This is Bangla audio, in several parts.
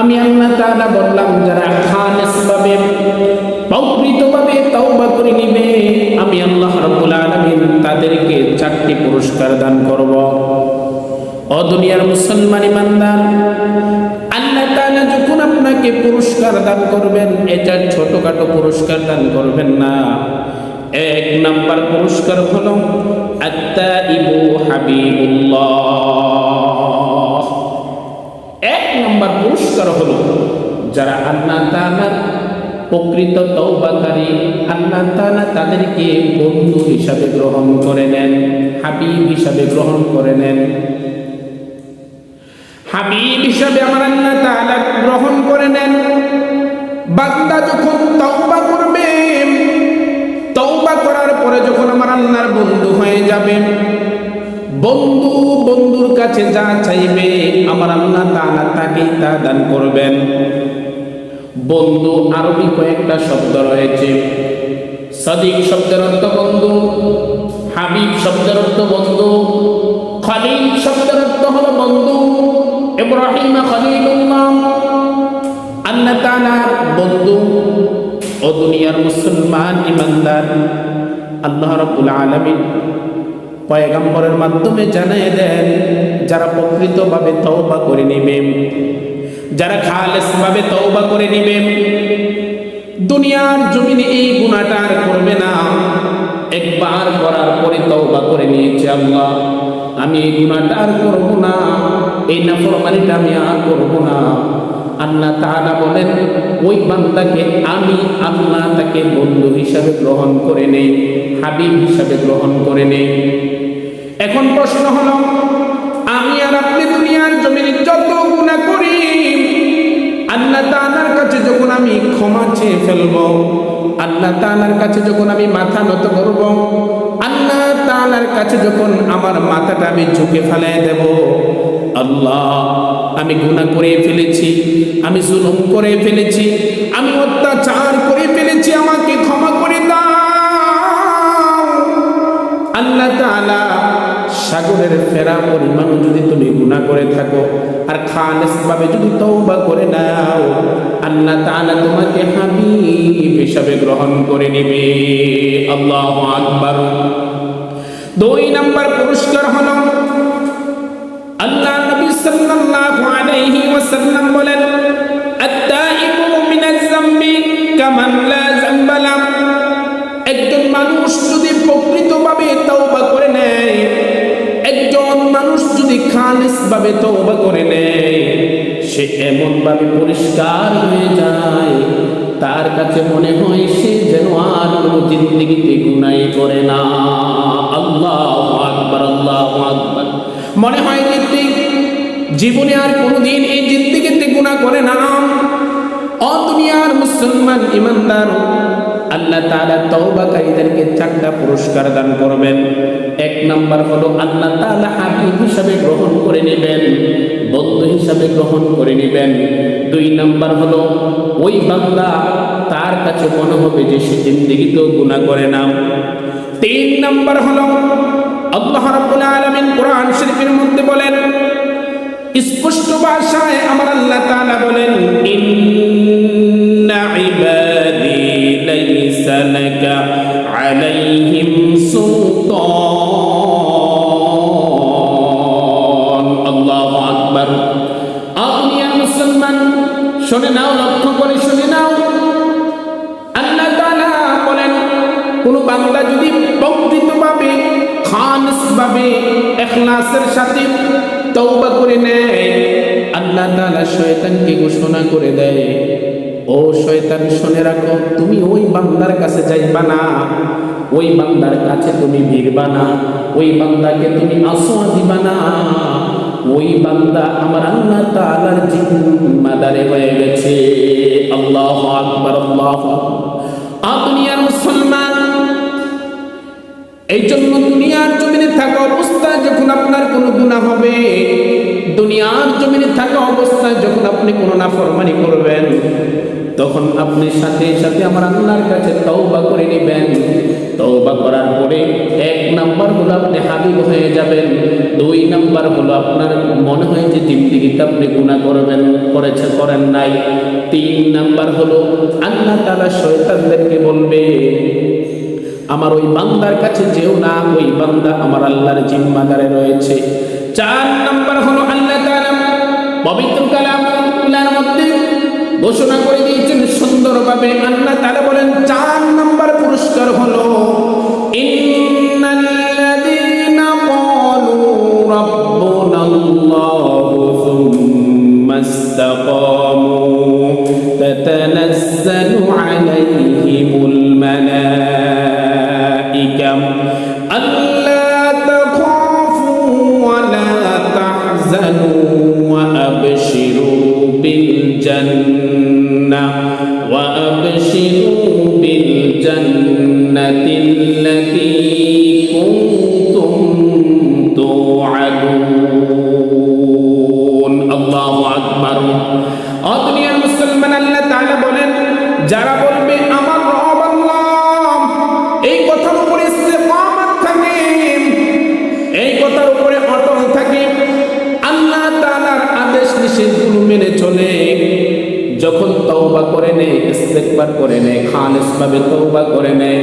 আমি আল্লাহ তাআলা বললাম, যারা খালেস ভাবে প্রকৃতভাবে তওবা করে নিবে, আমি আল্লাহ রাব্বুল আলামিন তাদেরকে চারটি পুরস্কার দান করব। ও দুনিয়ার মুসলমান ইমানদার, আল্লাহ তাআলা যখন আপনাকে পুরস্কার দান করবেন এটা ছোটখাটো পুরস্কার দান করবেন না। এক নাম্বার পুরস্কার হলো, আত্তাইবু হাবিবুল্লাহ। নাম্বার পুরস্কার হলো যারা আল্লাহ তাআলার প্রকৃত তৌবাকারী আল্লাহ তাআলা তাদেরকে বন্ধু হিসাবে গ্রহণ করে নেন, হাবিব হিসাবে গ্রহণ করে নেন। হাবিব হিসাবে আমার আল্লাহ তাআলা গ্রহণ করে নেন। বান্দা যখন তওবা করবে, তওবা করার পরে যখন আমার আল্লাহর বন্ধু হয়ে যাবে বন্ধু, বন্ধুর কাছে যা চাইবে, আমার আল্লাহ তাআলা তাকেই তা দান করবেন। বন্ধু, আরবি কয়েকটা শব্দ রয়েছে। সাদিক শব্দের অর্থ বন্ধু, হাবিব শব্দের অর্থ বন্ধু খলিল শব্দের অর্থ হলো বন্ধু, ইব্রাহিম খলিলুল্লাহ। আল্লাহ তাআলার বন্ধু ও দুনিয়ার মুসলমান ইমানদার, আল্লাহ রাব্বুল আলামিন পয়গম্বরের মাধ্যমে জানিয়ে দেন, যারা প্রকৃতভাবে তওবা করে নেবে, যারা খালেসভাবে তওবা করে নেবে, দুনিয়ার জমিনে এই গুণাটা আর করবে না। একবার করার পরে তওবা করে নিয়েছে আল্লাহ, আমি এই গুণাটা আর করব না, এই নাফরমানিটা আমি আর করব না। আল্লাহ তাআলা বলেন, ওই বান্দাকে আমি আল্লাহ তাকে বন্ধু হিসাবে গ্রহণ করে নেই, হাবিব হিসাবে গ্রহণ করে নেই। এখন প্রশ্ন হলো, আমি আর আপনি দুনিয়ার জমিনে যত গুণা করি, আল্লাহ তাআলার কাছে যখন আমি ক্ষমা চেয়ে ফেলব, আল্লাহ তাআলার কাছে যখন আমি মাথা নত করব, আল্লাহ তাআলার কাছে যখন আমার মাথাটা আমি ঝুঁকে ফেলাই দেব, আল্লাহ, আমি গুনাহ করে ফেলেছি, আমি জুলুম করে ফেলেছি, আমি অত্যাচার করে ফেলেছি, আমাকে ক্ষমা করে দাও। আল্লাহ তাআলা সাগরের ফেরা পরিমাণও যদি তুমি গুনাহ করে থাকো, আর খালেস ভাবে যদি তওবা করে নাও, আল্লাহ তাআলা তোমাকে হাবিব হিসাবে গ্রহণ করে নেবে। আল্লাহু আকবার। দুই নাম্বার পুরস্কার হলো, আল্লাহ নবী সাল্লাল্লাহু আলাইহি ওয়াসাল্লাম বলেন, আত-তাইবু মিনাজ যামবি কামান লা যামবালা। একজন মানুষ যদি প্রকৃতভাবে যদি খালিস ভাবে তওবা করে নেয়। সে এমন ভাবে পরিষ্কার হয়ে যায়। তার কাছে মনে হয় সে যেন আর কোনো জিন্দগিতে গুনাই করে না। আল্লাহ আকবার আল্লাহ আকবার। মনে হয় যে জীবনে আর কোনোদিন এই জিন্দগিতে গুনাহ করে না। দুনিয়ার মুসলমান ইমানদার। আল্লাহ তাআলা তওবাকারীদেরকে চারটা পুরস্কার দান করবেন। এক নাম্বার হলো আল্লাহ তাআলা হাবিব হিসাবে গ্রহণ করে নেবেন, বন্ধু হিসাবে গ্রহণ করে নেবেন। দুই নাম্বার হলো ওই বান্দা তার কাছে মনে হবে যে সে জিন্দগিতেও গুনাহ করে না। তিন নাম্বার হলো আল্লাহ রাব্বুল আলামিন কোরআন শরীফের মধ্যে বলেন, স্পষ্ট ভাষায় আমার আল্লাহ তাআলা বলেন, ইন্না বান্দা যদি প্রকৃতভাবে খানস ভাবে ইখলাসের সাথে তওবা করে নেয়, আল্লাহ তাআলা শয়তানকে ঘোষণা করে দেয়, ও শয়তান, শুনে রাখো, তুমি ওই বান্দার কাছে যাইবা না। ওই বান্দার কাছে তুমি ভিড়বা না। ওই বান্দাকে তুমি আশ্রয় দিবা না। ওই বান্দা আমার আল্লাহ তাআলার জিম্মাদারে হয়ে গেছে। আল্লাহু আকবার আল্লাহু আকবার। এই জন্য দুনিয়ার জমিনে থাকা অবস্থায় যখন আপনার কোনো গুণা হবে, দুনিয়ার জমিনে থাকা অবস্থায় যখন আপনি কোনো নাফরমানি করবেন, তখন আপনি সাথে সাথে আমার আল্লাহর কাছে তওবা করে নেবেন। তওবা করার পরে এক নাম্বার হলো আপনি হাবিব হয়ে যাবেন, দুই নাম্বার হলো আপনার মনে হয় যে জিন্দিগিতে আপনি গুণা করবেন করেছে করেন নাই। তিন নাম্বার হলো, আল্লাহ তারা শয়তানদেরকে বলবে আমার ওই বান্দার কাছে যেও না, ওই বান্দা আমার আল্লাহর জিম্মাদারে রয়েছে। চার নাম্বার হলো আল্লাহ তাআলা পবিত্র কালামের মধ্যে ঘোষণা করে দিয়েছেন সুন্দরভাবে। আল্লাহ তাআলা বলেন, চার নাম্বার পুরস্কার হলো, ইন্নাল্লাযীনা ক্বালু রাব্বুনাল্লাহু সুম্মা بالجنة وأبشروا بالجنة التي كنتم توعدون الله أكبر অদুনিয়ার মুসলমান আল্লাহ তাআলা বলেন যারা বলবে নেয় ইস্তেকবার করে নেয় খালিসভাবে তৌবা করে নেয়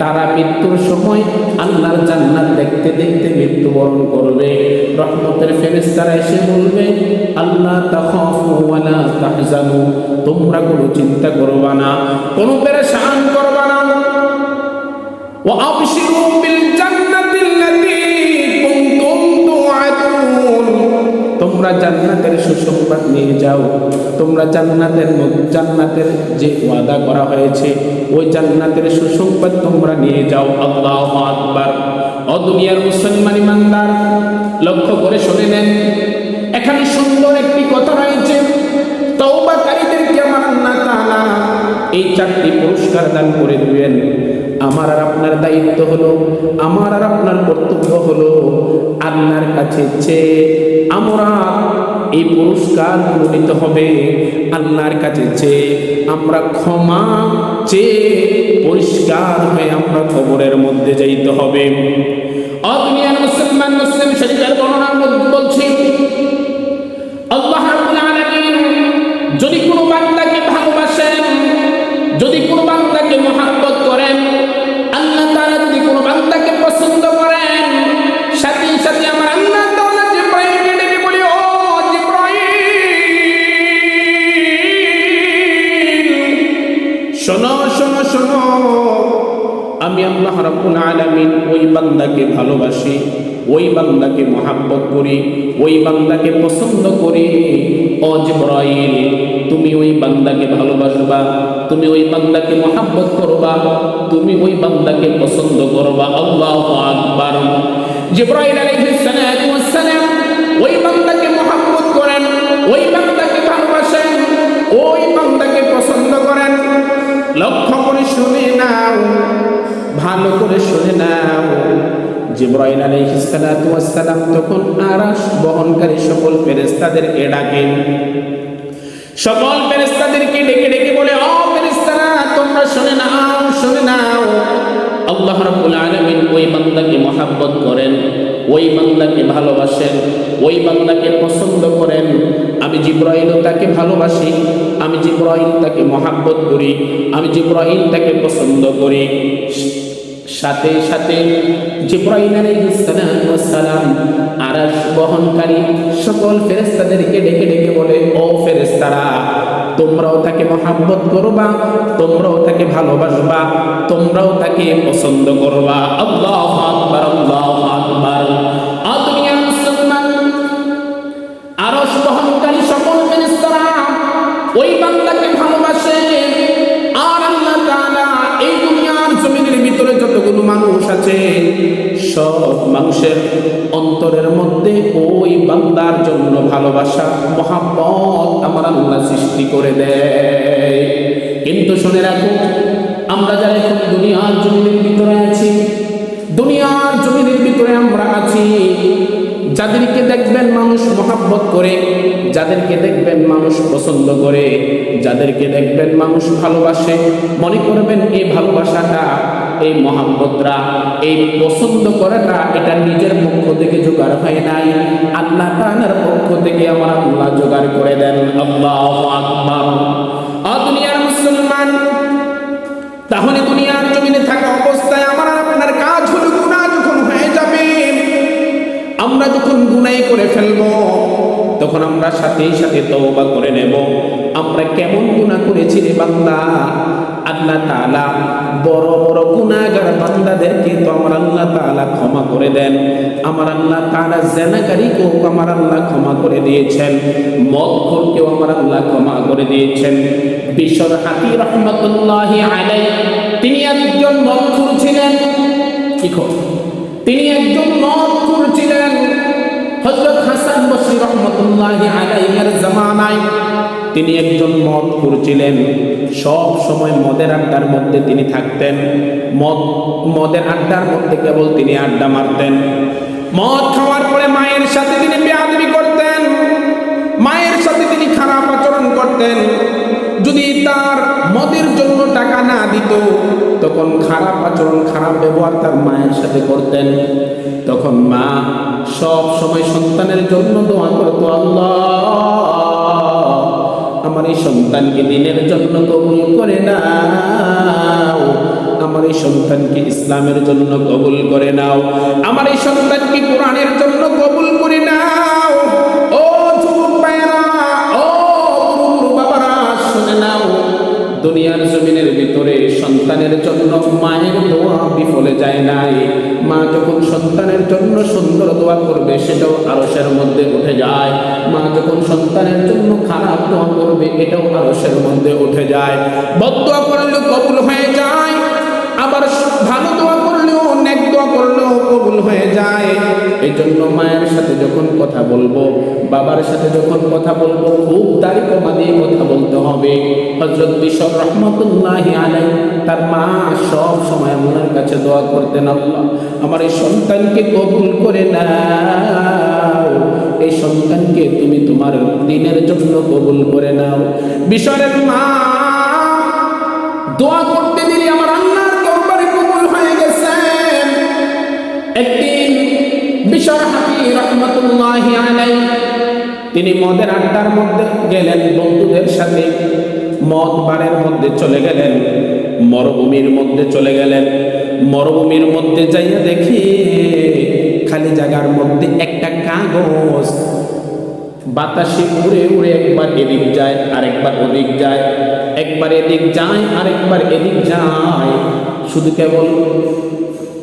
তারা মৃত্যুর সময় আল্লাহর জান্নাত দেখতে দেখতে মৃত্যুবরণ করবে। রহমতের ফেরেস্তারা এসে বলবে, আল্লাহ তাখাফু তাহজানু, তোমরা কোনো চিন্তা করবা না, কোনো পেরেশান করবা না। ও আবশিরু জান্নাতের সুসংবাদ নিয়ে যাও। তোমরা জান্নাতের জান্নাতের যে ওয়াদা করা হয়েছে, ওই জান্নাতের সুসংবাদ তোমরা নিয়ে যাও। আল্লাহ আকবার। ও দুনিয়ার মুসলমান ইমানদার, লক্ষ্য করে শুনে নেন। এখানে সুন্দর একটি কথা রয়েছে। তওবাকারীদেরকে আমার আল্লাহ তাআলা এই চারটি পুরস্কার দান করে দিবেন। আমার আর আপনার দায়িত্ব হলো, আমার আর আপনার কর্তব্য হলো আল্লাহর কাছে চেয়ে আমরা এই পুরস্কার নিতে হবে, আল্লাহর কাছে চেয়ে আমরা ক্ষমা চেয়ে পরিষ্কার হয়ে আমরা কবরের মধ্যে যাইতে হবে। মুসলিম বলছি যদি কোনো বান্দাকে ভালোবাসেন যদি কোনো বান্দাকে মহাব্বত করেন, আল্লাহ তাআলা যদি কোনো বান্দাকে পছন্দ করেন, সাথে সাথে আমার আল্লাহ তাআলা জিব্রাইলকে ডেকে বলি, ও শোনো শোনো শোনো, আমি আল্লাহ রাব্বুল আলামিন ওই বান্দাকে ভালোবাসি, ওই বান্দাকে মহাব্বত করি, ওই বান্দাকে পছন্দ করি। ও জিব্রাইল তুমি ওই বান্দাকে ভালোবাসবা, তুমি ওই বান্দাকে মহাব্বত করবা, তুমি ওই বান্দাকে পছন্দ করবা। আল্লাহু আকবার। জিব্রাইল আলাইহিস সালাম ওই বান্দাকে মহাব্বত করেন, ওই বান্দাকে ভালোবাসেন, ওই বান্দাকে পছন্দ করেন। লক্ষ্য করে শুনে নাও, ভালো করে শুনে নাও। জিব্রাইল আলাইহিস সালাম তখন আরাশ বহনকারী সকল ফেরেশতাদেরকে ডাকেন সকল ফেরেশতাদেরকে ডেকে ডেকে বলে, ও ফেরেশতারা, তোমরা শুনে নাও শুনে নাও। আল্লাহ রাব্বুল আলামিন ওই বান্দাকে মহাব্বত করেন, ওই বান্দাকে ভালোবাসেন, ওই বান্দাকে পছন্দ করেন। আমি জিব্রাইল তাকে ভালোবাসি, আমি জিব্রাইল তাকে মহাব্বত করি, আমি জিব্রাইল তাকে পছন্দ করি। সাথে সাথে জিব্রাইল আলাইহিস সালাম আরশ বহনকারী সকল ফেরেস্তাদেরকে ডেকে ডেকে বলে, ও ফেরেস্তারা তোমরাও তাকে মহাব্বত করবা, তোমরাও তাকে ভালোবাসবা, তোমরাও তাকে পছন্দ করবা। আল্লাহ আকবার আল্লাহ আকবার। মানুষের অন্তরের মধ্যে ওই বান্দার জন্য ভালোবাসা মহাপদ আমার আল্লাহ সৃষ্টি করে দেয়। কিন্তু শুনে রাখো, আমরা যারা এখন দুনিয়ার জমিনের ভিতরে আছি, দুনিয়ার জমিনের ভিতরে আমরা আছি যাদেরকে দেখবেন মানুষ মহাব্বত করে, যাদেরকে দেখবেন মানুষ পছন্দ করে, যাদেরকে দেখবেন মানুষ ভালোবাসে, মনে করবেন এই ভালোবাসাটা, এই মহাব্বতরা এই পছন্দ করাটা এটা নিজের পক্ষ থেকে জোগাড় হয় নাই। আল্লাহ তাআলার পক্ষ থেকে আমার আল্লাহ জোগাড় করে দেন। আল্লাহু আকবার। দুনিয়ার মুসলমান, তাহলে দুনিয়ার জমিনে থাকা আমরা যখন গুনাই করে ফেলব, তখন আমরা সাথে সাথে তওবা করে নেব। আমরা কেমন গুনাহ করেছি রে বান্দা? আল্লাহ তাআলা বড় বড় গুনাহগার বান্দাদেরকে তো আমার আল্লাহ তাআলা ক্ষমা করে দেন। আমার আল্লাহ তাআলা জেনাকারীকেও আমার আল্লাহ ক্ষমা করে দিয়েছেন। মদখোরকেও আমার আল্লাহ ক্ষমা করে দিয়েছেন। বিশ্বর হাতি রহমতুল্লাহি আলাই তিনি একজন মদখোর ছিলেন। কি তিনি একজন মদখোর ছিলেন। হযরত হাসান বসরি রহমতুল্লাহি আলাইহির জামানায় তিনি একজন মদ ছিলেন সব সময় মদের আড্ডার মধ্যে তিনি থাকতেন। মদ, মদের আড্ডার মধ্যে কেবল তিনি আড্ডা মারতেন। মদ খাওয়ার পরে মায়ের সাথে তিনি বেয়াদবি করতেন। মায়ের সাথে তিনি খারাপ আচরণ করতেন। যদি তার মদের জন্য টাকা না দিত, তখন খারাপ আচরণ, খারাপ ব্যবহার তার মায়ের সাথে করতেন। তখন মা সব সময় সন্তানের জন্য দোয়া করতো, আল্লাহ, আমার এই সন্তানকে দিনের জন্য কবুল করে নাও। আমার এই সন্তানকে ইসলামের জন্য কবুল করে নাও। আমার এই সন্তানকে কোরআনের জন্য কবুল করে নাও। ও ও বাবারা, শুনে নাও, দুনিয়ার জমিনের ভিতরে সন্তানের জন্য মায়ের দোয়া বিফলে যায় নাই। মা যখন সন্তানের জন্য সুন্দর দোয়া করবে, সেটাও আরসের মধ্যে উঠে যায়। মা যখন সন্তানের জন্য খারাপ দোয়া করবে, এটাও আরসের মধ্যে উঠে যায়। বদোয়া করলেও কবুল হয়ে যায়, আবার ভালো দোয়া করলেও, নেক দোয়া করলেও কবুল হয়ে যায়। এই জন্য মায়ের সাথে যখন কথা বলব, বাবার সাথে যখন কথা বলব, খুব দাড়ি কমা দিয়ে কথা বলতে হবে। হজরত বিশর রহমতুল্লাহ আলাই তার মা সব সময় আল্লাহর কাছে দোয়া করতেন, আল্লাহ, আমার এই সন্তানকে কবুল করে নাও। এই সন্তানকে তুমি তোমার দিনের জন্য কবুল করে নাও। বিশরের মা দোয়া করতে দিলে আমার আল্লাহর দরবারে কবুল হয়ে গেছেন একদিন তিনি মদের আড্ডার মধ্যে গেলেন, বন্ধুদের সাথে মদ বারের মধ্যে চলে গেলেন, মরুভূমির মধ্যে চলে গেলেন। মরুভূমির মধ্যে যাইয়া দেখি খালি জায়গার মধ্যে একটা কাগজ। বাতাসে উড়ে উড়ে একবার এদিক যায়, আরেকবার ওদিক যায়। একবার এদিক যায়, আরেকবার এদিক যায়। শুধু কেবল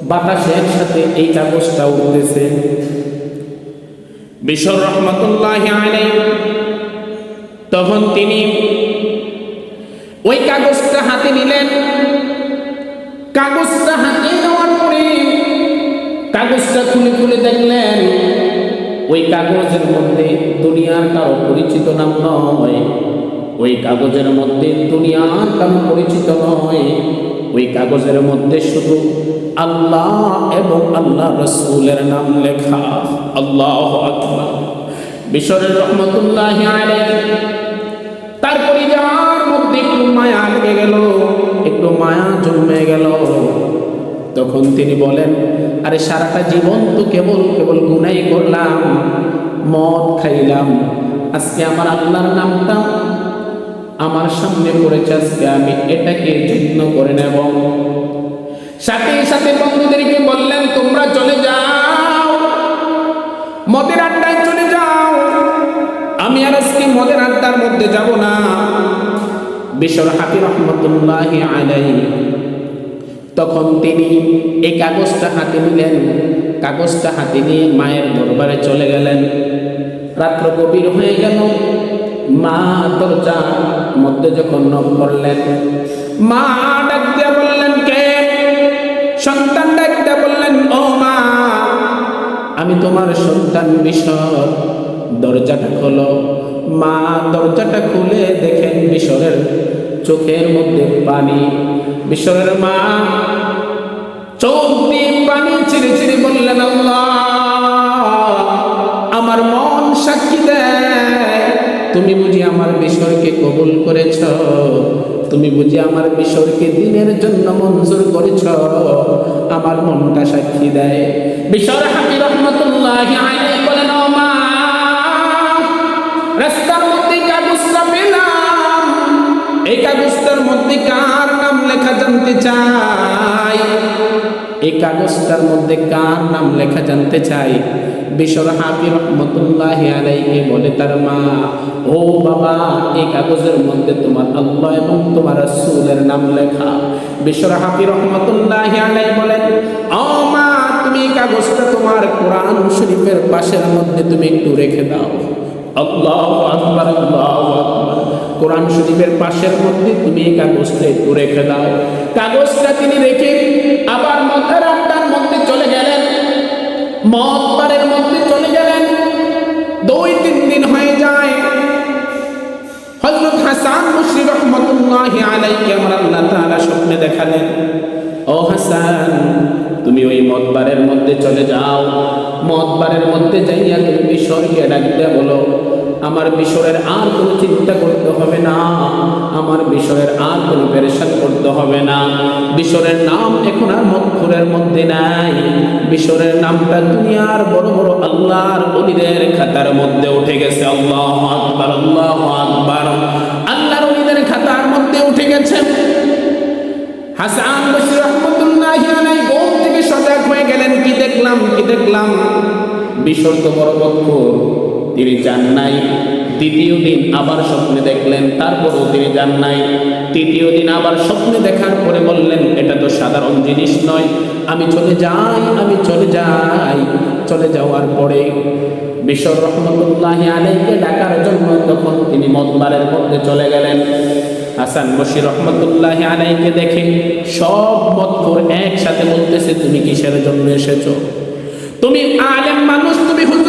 বাতাসে একসাথে এই কাগজটা উঠতেছে বিশর রহমতুল্লাহ তখন তিনি ওই কাগজটা হাতে নিলেন। কাগজটা হাতে নেওয়ার পরে কাগজটা খুলে খুলে দেখলেন, ওই কাগজের মধ্যে দুনিয়ার কারও পরিচিত নাম নয়। ওই কাগজের মধ্যে দুনিয়ার কারও পরিচিত নয়। ওই কাগজের মধ্যে শুধু আল্লাহ এবং আল্লাহ রসুলের নাম লেখা। আল্লাহ আকবার। বিশরের রহমতুল্লাহ তারপরে যার মধ্যে একটু মায়া লেগে গেল, একটু মায়া জন্মে গেল। তখন তিনি বলেন, আরে সারাটা জীবন তো কেবল কেবল গুনাই করলাম, মদ খাইলাম। আজকে আমার আল্লাহর নামটা আমার সামনে পড়েছে আজকে, আমি এটাকে যত্ন করে নেব। সাথে সাথে বন্ধুদেরকে বললেন তোমরা চলে যাও। মদের আড্ডায় চলে যাও। আমি আর আজকে মদের আড্ডার মধ্যে যাব না। বিশ্বর হাফি রহমতুল্লাহ আলাই তখন তিনি এই কাগজটা হাতে নিলেন। কাগজটা হাতে নিয়ে মায়ের দরবারে চলে গেলেন। রাত্র গভীর হয়ে গেল। মা দরজার মধ্যে যখন নখ করলেন মা ডাক দিয়ে বললেন, কে? সন্তান ডাক দিয়ে বললেন, ও মা, আমি তোমার সন্তান বিশর দরজাটা খোলো। মা দরজাটা খুলে দেখেন বিশরের চোখের মধ্যে পানি। বিশরের মা চোখ দিয়ে তুমি বুঝি আমার বিশ্বরকে কবুল করেছ? তুমি বুঝি আমার বিশ্বরকে দিনের জন্য মঞ্জুর করেছ? আমার মনটা সাক্ষী দেয়। বিশ্বর হাফি রহমতুল্লাহ বলেন মধ্যে এই কাগজটার মধ্যে কার নাম লেখা জানতে চাই? এই কাগজটার মধ্যে কার নাম লেখা জানতে চাই? বিশ্বর হাফি রহমতুল্লাহ আলাইকে বলে তার মা, ও বাবা, এই কাগজের মধ্যে তোমার আল্লাহ এবং তোমার রাসূলের নাম লেখা। বিশ্বর হাফি রহমতুল্লাহ আলাই বলেন ও মা, তুমি কাগজটা তোমার কোরআন শরীফের পাশের মধ্যে তুমি একটু রেখে দাও। আল্লাহ আকবার, আল্লাহ কোরআন শরীফের পাশের মধ্যে তুমি এই কাগজটা একটু রেখে দাও। কাগজটা তিনি রেখে আবার মধ্যের আড্ডার মধ্যে চলে গেলেন। চলে গেলেন। দুই, তিন দিন হয়ে যায়। হজরত হাসান মুশরি রহমতুল্লাহ আলাইকে আমার আল্লাহ তাআলা স্বপ্নে দেখালেন, ও হাসান, তুমি ওই মদবারের মধ্যে চলে যাও। মদবারের মধ্যে যাইয়া তুমি বিশ্বরকে ডাক দিয়ে বলো আমার বিষয়ের আর কোনো চিন্তা করতে হবে না। আমার বিষয়ের আর কোনো পেরেশান করতে হবে না। বিষয়ের নাম এখন আর মক্ষরের মধ্যে নাই। বিষয়ের নামটা দুনিয়ার বড় বড় আল্লাহর অলিদের খাতার মধ্যে উঠে গেছে। আল্লাহ আকবার আল্লাহ আকবার। আল্লাহর অলিদের খাতার মধ্যে উঠে গেছে। হাসান বসির রহমতুল্লাহি ঘুম থেকে সজাগ হয়ে গেলেন। কি দেখলাম? কি দেখলাম? বিশর তো বড় বক্ষর তিনি যান নাই দ্বিতীয় দিন আবার স্বপ্নে দেখলেন, তারপরেও তিনি যান নাই তৃতীয় দিন আবার স্বপ্নে দেখার পরে বললেন, এটা তো সাধারণ জিনিস নয়। আমি চলে যাই, আমি চলে যাই, চলে যাওয়ার পরে বিশ্বর রহমতুল্লাহ আলাইকে ডাকার জন্য তখন তিনি মতবারের মধ্যে চলে গেলেন। হাসান বশির রহমতুল্লাহ আলাইকে দেখে সব মতখোর একসাথে বলতেছে, তুমি কিসের জন্য এসেছ? তুমি আলেম মানুষ, তুমি হুজুর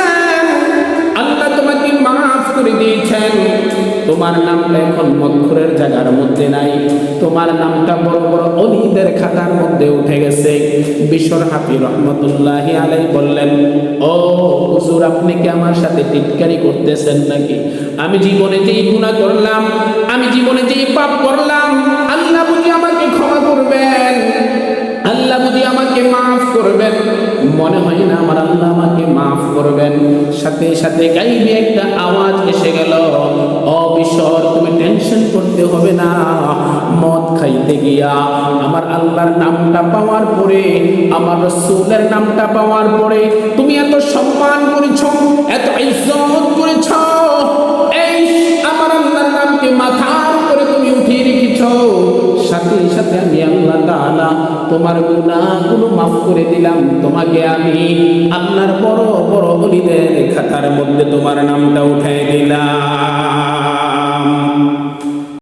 করে দিয়েছেন। তোমার নামটা এখন মক্ষরের জায়গার মধ্যে নাই। তোমার নামটা বড় বড় অলিদের খাতার মধ্যে উঠে গেছে। বিশ্বর হাফি রহমতুল্লাহ আলাই বললেন, ও হুজুর, আপনি কি আমার সাথে টিটকারি করতেছেন নাকি? আমি জীবনে যেই গুণা করলাম, আমি জীবনে যেই পাপ করলাম মাফ করবেন। মনে হয় না আমার আল্লাহ আমাকে মাফ করবেন। সাথে সাথে গাইবে একটা আওয়াজ এসে গেল। অবিশ্বর তুমি টেনশন করতে হবে না। মদ খাইতে গিয়া আমার আল্লাহর নামটা পাওয়ার পরে, আমার রসুলের নামটা পাওয়ার পরে, তুমি এত সম্মান করেছ, এত ইজ্জত করেছ। এই, আমার আল্লাহর নামকে মাথার করে তুমি উঠিয়ে রেখেছ। সাথে সাথে আমি আল্লাহ তাআলা তোমার গুনাহগুলো মাফ করে দিলাম। তোমাকে আমি আল্লাহর বড় বড় বলিদের খাতার মধ্যে তোমার নামটা উঠাই দিলাম।